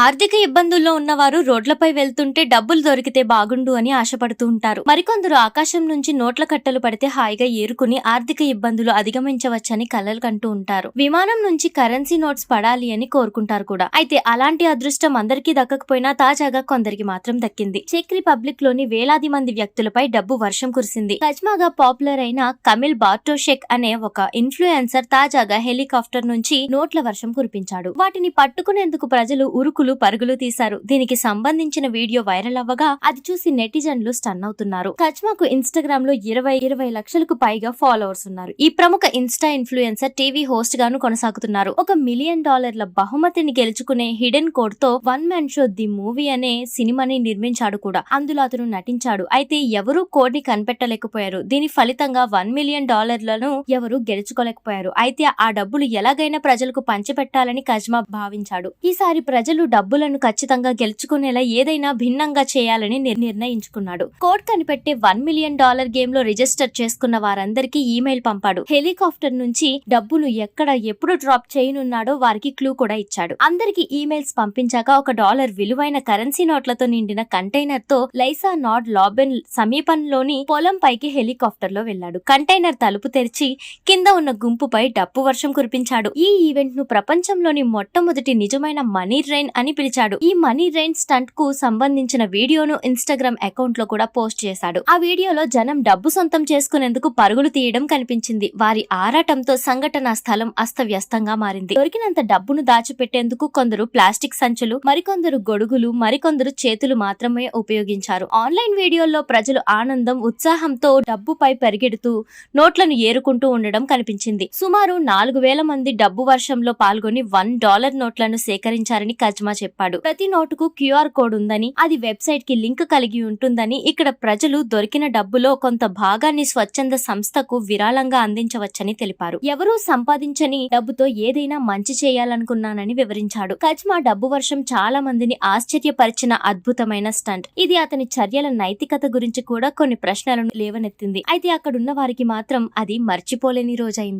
ఆర్థిక ఇబ్బందుల్లో ఉన్నవారు రోడ్లపై వెళ్తుంటే డబ్బులు దొరికితే బాగుండు అని ఆశపడుతూ ఉంటారు. మరికొందరు ఆకాశం నుంచి నోట్ల కట్టలు పడితే హాయిగా ఏరుకుని ఆర్థిక ఇబ్బందులు అధిగమించవచ్చని కలలు కంటూ ఉంటారు. విమానం నుంచి కరెన్సీ నోట్స్ పడాలి అని కోరుకుంటారు కూడా. అయితే అలాంటి అదృష్టం అందరికీ దక్కకపోయినా తాజాగా కొందరికి మాత్రం దక్కింది. చెక్ రిపబ్లిక్లోని వేలాది మంది వ్యక్తులపై డబ్బు వర్షం కురిసింది. కజ్మాగా పాపులర్ అయిన కమిల్ బార్టోషెక్ అనే ఒక ఇన్ఫ్లుయెన్సర్ తాజాగా హెలికాప్టర్ నుంచి నోట్ల వర్షం కురిపించాడు. వాటిని పట్టుకునేందుకు ప్రజలు ఉరుకులు పరుగులు తీశారు. దీనికి సంబంధించిన వీడియో వైరల్ అవ్వగా అది చూసి నెటిజన్లు స్టన్ అవుతున్నారు. కజ్మాకు ఇన్స్టాగ్రామ్లో ఇరవై ఇరవై లక్షలకు పైగా ఫాలోవర్స్ ఉన్నారు. ఈ ప్రముఖ ఇన్స్టా ఇన్ఫ్లుయెన్సర్ టీవీ హోస్ట్ గాను కొనసాగుతున్నారు. ఒక మిలియన్ డాలర్ల బహుమతిని గెలుచుకునే హిడెన్ కోడ్తో one man show the movie అనే సినిమాని నిర్మించాడు కూడా. అందులో అతను నటించాడు. అయితే ఎవరూ కోడ్ని కనిపెట్టలేకపోయారు. దీని ఫలితంగా వన్ మిలియన్ డాలర్లను ఎవరు గెలుచుకోలేకపోయారు. అయితే ఆ డబ్బులు ఎలాగైనా ప్రజలకు పంచిపెట్టాలని కజ్మా భావించాడు. ఈసారి ప్రజలు డబ్బులను ఖచ్చితంగా గెలుచుకునేలా ఏదైనా భిన్నంగా చేయాలని నిర్- నిర్ణయించుకున్నాడు. కోడ్ కనిపెట్టే వన్ మిలియన్ డాలర్ గేమ్లో రిజిస్టర్ చేసుకున్న వారందరికీ ఈమెయిల్ పంపాడు. హెలికాప్టర్ నుంచి డబ్బును ఎక్కడ ఎప్పుడు డ్రాప్ చేయనున్నాడో వారికి క్లూ కూడా ఇచ్చాడు. అందరికి ఈమెయిల్స్ పంపించాక ఒక డాలర్ విలువైన కరెన్సీ నోట్లతో నిండిన కంటైనర్తో లైసా నాడ్ లాబెన్ సమీపంలోని పొలం పైకి హెలికాప్టర్లో వెళ్ళాడు కంటైనర్ తలుపు తెరిచి కింద ఉన్న గుంపుపై డప్పు వర్షం కురిపించాడు. ఈ ఈవెంట్ను ప్రపంచంలోని మొట్టమొదటి నిజమైన మనీ రైన్ అని పిలిచాడు. ఈ మనీ రైన్ స్టంట్కు సంబంధించిన వీడియోను ఇన్స్టాగ్రామ్ అకౌంట్లో కూడా పోస్ట్ చేశాడు. ఆ వీడియోలో జనం డబ్బు సొంతం చేసుకునేందుకు పరుగులు తీయడం కనిపించింది. వారి ఆరాటంతో సంఘటన స్థలం అస్తవ్యస్తంగా మారింది. దొరికినంత డబ్బును దాచిపెట్టేందుకు కొందరు ప్లాస్టిక్ సంచులు మరికొందరు గొడుగులు మరికొందరు చేతులు మాత్రమే ఉపయోగించారు. ఆన్లైన్ వీడియోల్లో ప్రజలు ఆనందం ఉత్సాహంతో డబ్బుపై పరిగెడుతూ నోట్లను ఏరుకుంటూ ఉండడం కనిపించింది. సుమారు నాలుగు వేల మంది డబ్బు వర్షంలో పాల్గొని వన్ డాలర్ నోట్లను సేకరించారని కజ్మా చెప్పాడు. ప్రతి నోటుకు క్యూఆర్ కోడ్ ఉందని అది వెబ్సైట్కి లింక్ కలిగి ఉంటుందని ఇక్కడ ప్రజలు దొరికిన డబ్బులో కొంత భాగాన్ని స్వచ్ఛంద సంస్థకు విరాళంగా అందించవచ్చని తెలిపారు. ఎవరూ సంపాదించని డబ్బుతో ఏదైనా మంచి చేయాలనుకున్నానని వివరించాడు. కజ్మా డబ్బు వర్షం చాలా మందిని ఆశ్చర్యపరిచిన అద్భుతమైన స్టంట్. ఇది అతని చర్యల నైతికత గురించి కూడా కొన్ని ప్రశ్నలను లేవనెత్తింది. అయితే అక్కడున్న వారికి మాత్రం అది మర్చిపోలేని రోజైంది